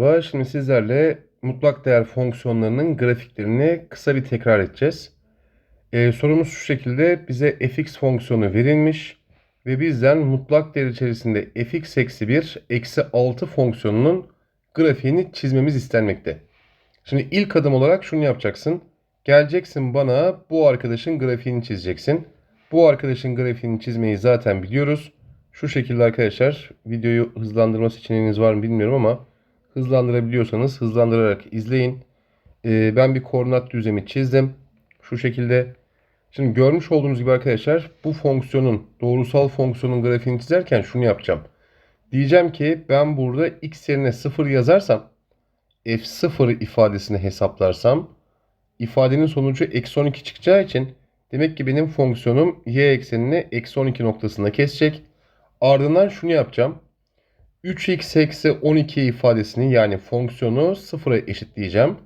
Merhaba, Şimdi sizlerle mutlak değer fonksiyonlarının grafiklerini kısa bir tekrar edeceğiz. Ee, sorumuz şu şekilde bize fx fonksiyonu verilmiş ve bizden mutlak değer içerisinde fx eksi 1 eksi 6 fonksiyonunun grafiğini çizmemiz istenmekte. Şimdi ilk adım olarak şunu yapacaksın. Geleceksin bana bu arkadaşın grafiğini çizeceksin. Bu arkadaşın grafiğini çizmeyi zaten biliyoruz. Şu şekilde arkadaşlar videoyu hızlandırma seçeneğiniz var mı bilmiyorum ama hızlandırabiliyorsanız hızlandırarak izleyin. Ee, ben bir koordinat düzlemi çizdim. Şu şekilde. Şimdi görmüş olduğunuz gibi arkadaşlar bu fonksiyonun doğrusal fonksiyonun grafiğini çizerken şunu yapacağım. Diyeceğim ki ben burada x yerine 0 yazarsam f0 ifadesini hesaplarsam ifadenin sonucu eksi 12 çıkacağı için demek ki benim fonksiyonum y eksenini eksi 12 noktasında kesecek. Ardından şunu yapacağım. 3x eksi 12 ifadesini yani fonksiyonu sıfıra eşitleyeceğim.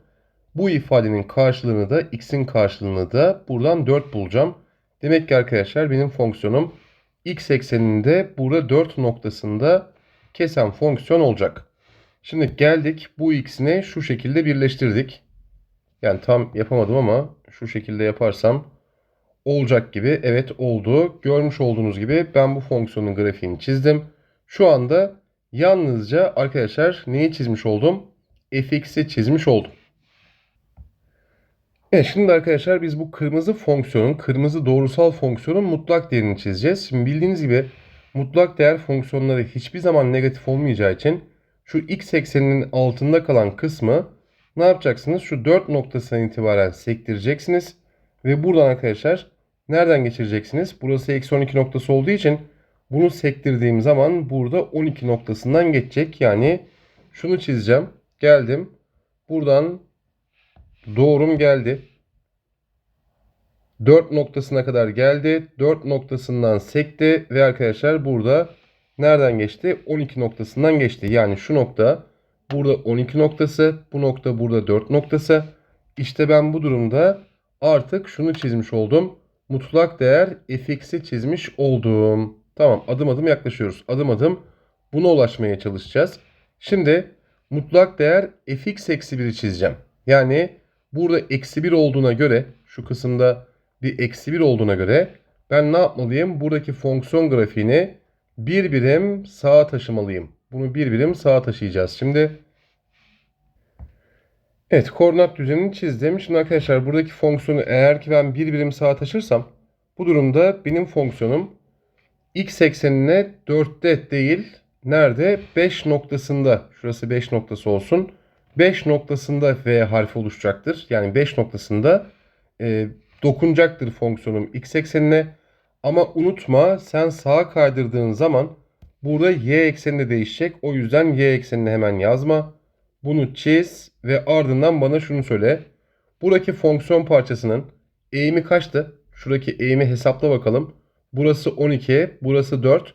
Bu ifadenin karşılığını da x'in karşılığını da buradan 4 bulacağım. Demek ki arkadaşlar benim fonksiyonum x ekseninde burada 4 noktasında kesen fonksiyon olacak. Şimdi geldik bu x'ini şu şekilde birleştirdik. Yani tam yapamadım ama şu şekilde yaparsam olacak gibi. Evet oldu. Görmüş olduğunuz gibi ben bu fonksiyonun grafiğini çizdim. Şu anda yalnızca arkadaşlar neyi çizmiş oldum? fx'i çizmiş oldum. Evet şimdi arkadaşlar biz bu kırmızı fonksiyonun, kırmızı doğrusal fonksiyonun mutlak değerini çizeceğiz. Şimdi bildiğiniz gibi mutlak değer fonksiyonları hiçbir zaman negatif olmayacağı için şu x ekseninin altında kalan kısmı ne yapacaksınız? Şu 4 noktasından itibaren sektireceksiniz. Ve buradan arkadaşlar nereden geçireceksiniz? Burası eksi 12 noktası olduğu için bunu sektirdiğim zaman burada 12 noktasından geçecek. Yani şunu çizeceğim. Geldim. Buradan doğrum geldi. 4 noktasına kadar geldi. 4 noktasından sekti ve arkadaşlar burada nereden geçti? 12 noktasından geçti. Yani şu nokta burada 12 noktası, bu nokta burada 4 noktası. İşte ben bu durumda artık şunu çizmiş oldum. Mutlak değer fx'i çizmiş oldum. Tamam adım adım yaklaşıyoruz. Adım adım buna ulaşmaya çalışacağız. Şimdi mutlak değer fx eksi 1'i çizeceğim. Yani burada eksi 1 olduğuna göre şu kısımda bir eksi 1 olduğuna göre ben ne yapmalıyım? Buradaki fonksiyon grafiğini bir birim sağa taşımalıyım. Bunu bir birim sağa taşıyacağız. Şimdi evet koordinat düzenini çizdim. Şimdi arkadaşlar buradaki fonksiyonu eğer ki ben bir birim sağa taşırsam bu durumda benim fonksiyonum x eksenine 4'te değil nerede? 5 noktasında şurası 5 noktası olsun. 5 noktasında v harfi oluşacaktır. Yani 5 noktasında e, dokunacaktır fonksiyonum x eksenine. Ama unutma sen sağa kaydırdığın zaman burada y ekseni de değişecek. O yüzden y eksenini hemen yazma. Bunu çiz ve ardından bana şunu söyle. Buradaki fonksiyon parçasının eğimi kaçtı? Şuradaki eğimi hesapla bakalım. Burası 12, burası 4.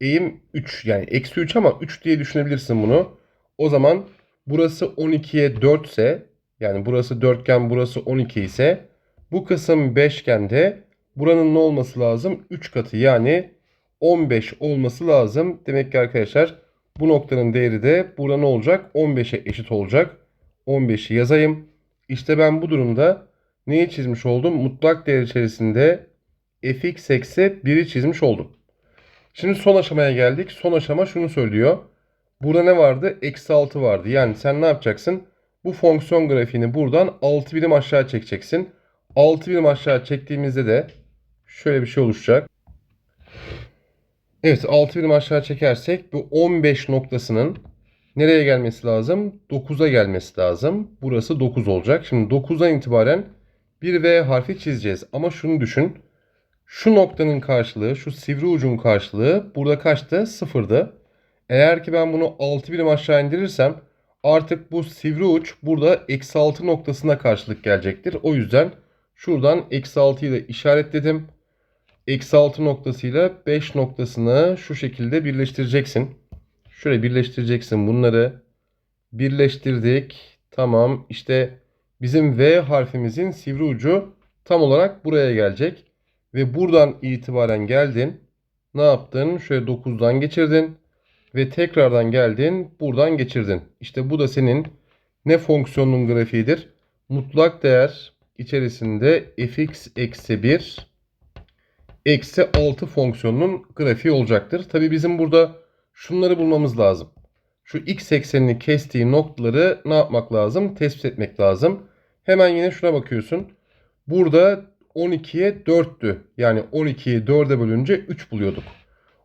Eğim 3 yani eksi 3 ama 3 diye düşünebilirsin bunu. O zaman burası 12'ye 4 ise yani burası dörtgen burası 12 ise bu kısım beşgende buranın ne olması lazım? 3 katı yani 15 olması lazım. Demek ki arkadaşlar bu noktanın değeri de burada ne olacak? 15'e eşit olacak. 15'i yazayım. İşte ben bu durumda neyi çizmiş oldum? Mutlak değer içerisinde fx eksi 1'i çizmiş oldum. Şimdi son aşamaya geldik. Son aşama şunu söylüyor. Burada ne vardı? Eksi 6 vardı. Yani sen ne yapacaksın? Bu fonksiyon grafiğini buradan 6 birim aşağı çekeceksin. 6 birim aşağı çektiğimizde de şöyle bir şey oluşacak. Evet 6 birim aşağı çekersek bu 15 noktasının nereye gelmesi lazım? 9'a gelmesi lazım. Burası 9 olacak. Şimdi 9'dan itibaren bir V harfi çizeceğiz. Ama şunu düşün. Şu noktanın karşılığı, şu sivri ucun karşılığı burada kaçtı? Sıfırdı. Eğer ki ben bunu 6 birim aşağı indirirsem artık bu sivri uç burada eksi 6 noktasına karşılık gelecektir. O yüzden şuradan eksi 6'yı da işaretledim. Eksi 6 noktasıyla 5 noktasını şu şekilde birleştireceksin. Şöyle birleştireceksin bunları. Birleştirdik. Tamam işte bizim V harfimizin sivri ucu tam olarak buraya gelecek. Ve buradan itibaren geldin. Ne yaptın? Şöyle 9'dan geçirdin. ve tekrardan geldin buradan geçirdin. İşte bu da senin ne fonksiyonun grafiğidir? Mutlak değer içerisinde fx eksi 1 eksi 6 fonksiyonunun grafiği olacaktır. Tabi bizim burada şunları bulmamız lazım. Şu x eksenini kestiği noktaları ne yapmak lazım? Tespit etmek lazım. Hemen yine şuna bakıyorsun. Burada 12'ye 4'tü. Yani 12'yi 4'e bölünce 3 buluyorduk.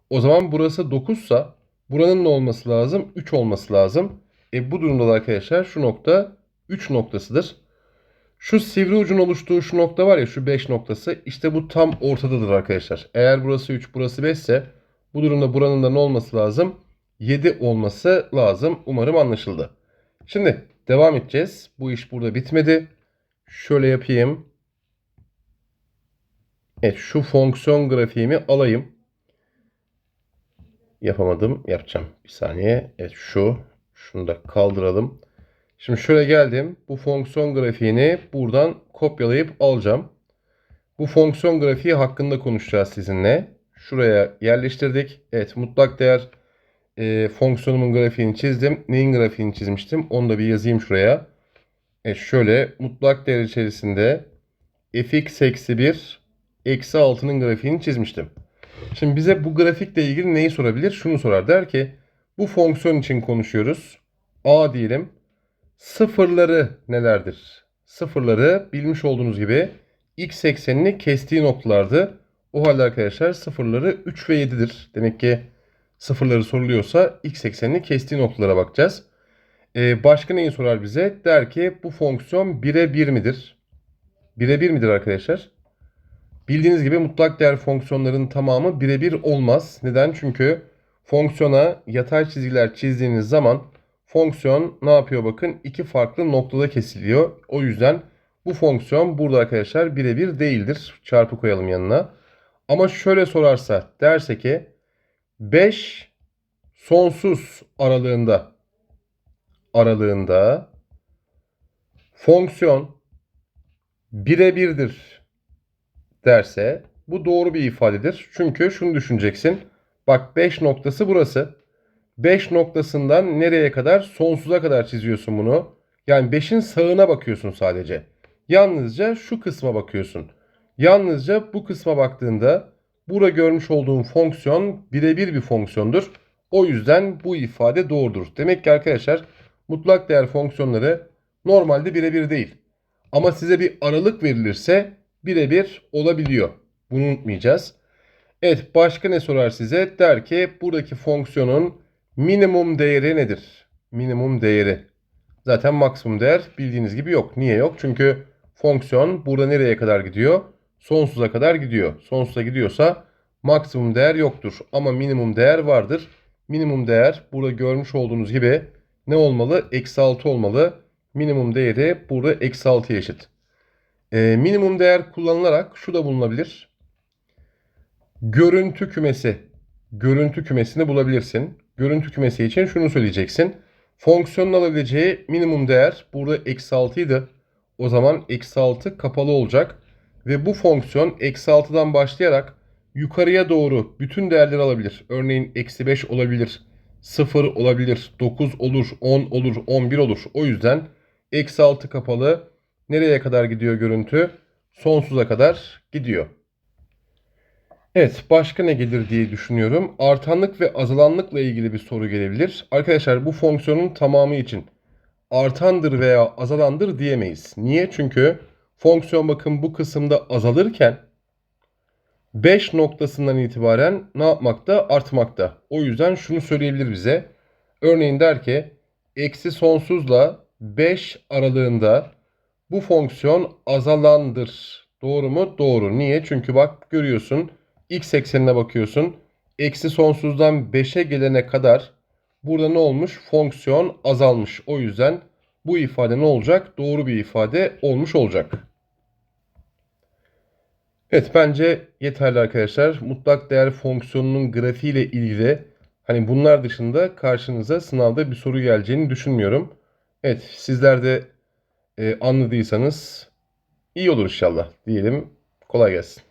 O zaman burası 9 sa buranın ne olması lazım? 3 olması lazım. E bu durumda da arkadaşlar şu nokta 3 noktasıdır. Şu sivri ucun oluştuğu şu nokta var ya şu 5 noktası işte bu tam ortadadır arkadaşlar. Eğer burası 3 burası 5 ise bu durumda buranın da ne olması lazım? 7 olması lazım. Umarım anlaşıldı. Şimdi devam edeceğiz. Bu iş burada bitmedi. Şöyle yapayım. Evet şu fonksiyon grafiğimi alayım. Yapamadım. Yapacağım. Bir saniye. Evet şu. Şunu da kaldıralım. Şimdi şöyle geldim. Bu fonksiyon grafiğini buradan kopyalayıp alacağım. Bu fonksiyon grafiği hakkında konuşacağız sizinle. Şuraya yerleştirdik. Evet mutlak değer e, fonksiyonumun grafiğini çizdim. Neyin grafiğini çizmiştim? Onu da bir yazayım şuraya. Evet şöyle mutlak değer içerisinde fx eksi 1 eksi 6'nın grafiğini çizmiştim. Şimdi bize bu grafikle ilgili neyi sorabilir? Şunu sorar. Der ki bu fonksiyon için konuşuyoruz. A diyelim. Sıfırları nelerdir? Sıfırları bilmiş olduğunuz gibi x eksenini kestiği noktalardı. O halde arkadaşlar sıfırları 3 ve 7'dir. Demek ki sıfırları soruluyorsa x eksenini kestiği noktalara bakacağız. Ee, başka neyi sorar bize? Der ki bu fonksiyon 1'e 1 midir? 1'e 1 midir arkadaşlar? Bildiğiniz gibi mutlak değer fonksiyonların tamamı birebir olmaz. Neden? Çünkü fonksiyona yatay çizgiler çizdiğiniz zaman fonksiyon ne yapıyor bakın iki farklı noktada kesiliyor. O yüzden bu fonksiyon burada arkadaşlar birebir değildir. Çarpı koyalım yanına. Ama şöyle sorarsa derse ki 5 sonsuz aralığında aralığında fonksiyon birebirdir derse bu doğru bir ifadedir. Çünkü şunu düşüneceksin. Bak 5 noktası burası. 5 noktasından nereye kadar? Sonsuza kadar çiziyorsun bunu. Yani 5'in sağına bakıyorsun sadece. Yalnızca şu kısma bakıyorsun. Yalnızca bu kısma baktığında burada görmüş olduğun fonksiyon birebir bir fonksiyondur. O yüzden bu ifade doğrudur. Demek ki arkadaşlar mutlak değer fonksiyonları normalde birebir değil. Ama size bir aralık verilirse birebir olabiliyor. Bunu unutmayacağız. Evet başka ne sorar size? Der ki buradaki fonksiyonun minimum değeri nedir? Minimum değeri. Zaten maksimum değer bildiğiniz gibi yok. Niye yok? Çünkü fonksiyon burada nereye kadar gidiyor? Sonsuza kadar gidiyor. Sonsuza gidiyorsa maksimum değer yoktur. Ama minimum değer vardır. Minimum değer burada görmüş olduğunuz gibi ne olmalı? Eksi 6 olmalı. Minimum değeri burada eksi 6'ya eşit. E, minimum değer kullanılarak şu da bulunabilir. Görüntü kümesi. Görüntü kümesini bulabilirsin. Görüntü kümesi için şunu söyleyeceksin. Fonksiyonun alabileceği minimum değer burada eksi 6 idi. O zaman eksi 6 kapalı olacak. Ve bu fonksiyon eksi 6'dan başlayarak yukarıya doğru bütün değerleri alabilir. Örneğin eksi 5 olabilir, 0 olabilir, 9 olur, 10 olur, 11 olur. O yüzden eksi 6 kapalı nereye kadar gidiyor görüntü? Sonsuza kadar gidiyor. Evet başka ne gelir diye düşünüyorum. Artanlık ve azalanlıkla ilgili bir soru gelebilir. Arkadaşlar bu fonksiyonun tamamı için artandır veya azalandır diyemeyiz. Niye? Çünkü fonksiyon bakın bu kısımda azalırken 5 noktasından itibaren ne yapmakta? Artmakta. O yüzden şunu söyleyebilir bize. Örneğin der ki eksi sonsuzla 5 aralığında bu fonksiyon azalandır. Doğru mu? Doğru. Niye? Çünkü bak görüyorsun x eksenine bakıyorsun. Eksi sonsuzdan 5'e gelene kadar burada ne olmuş? Fonksiyon azalmış. O yüzden bu ifade ne olacak? Doğru bir ifade olmuş olacak. Evet bence yeterli arkadaşlar. Mutlak değer fonksiyonunun grafiği ile ilgili hani bunlar dışında karşınıza sınavda bir soru geleceğini düşünmüyorum. Evet sizler de e, anladıysanız iyi olur inşallah diyelim. Kolay gelsin.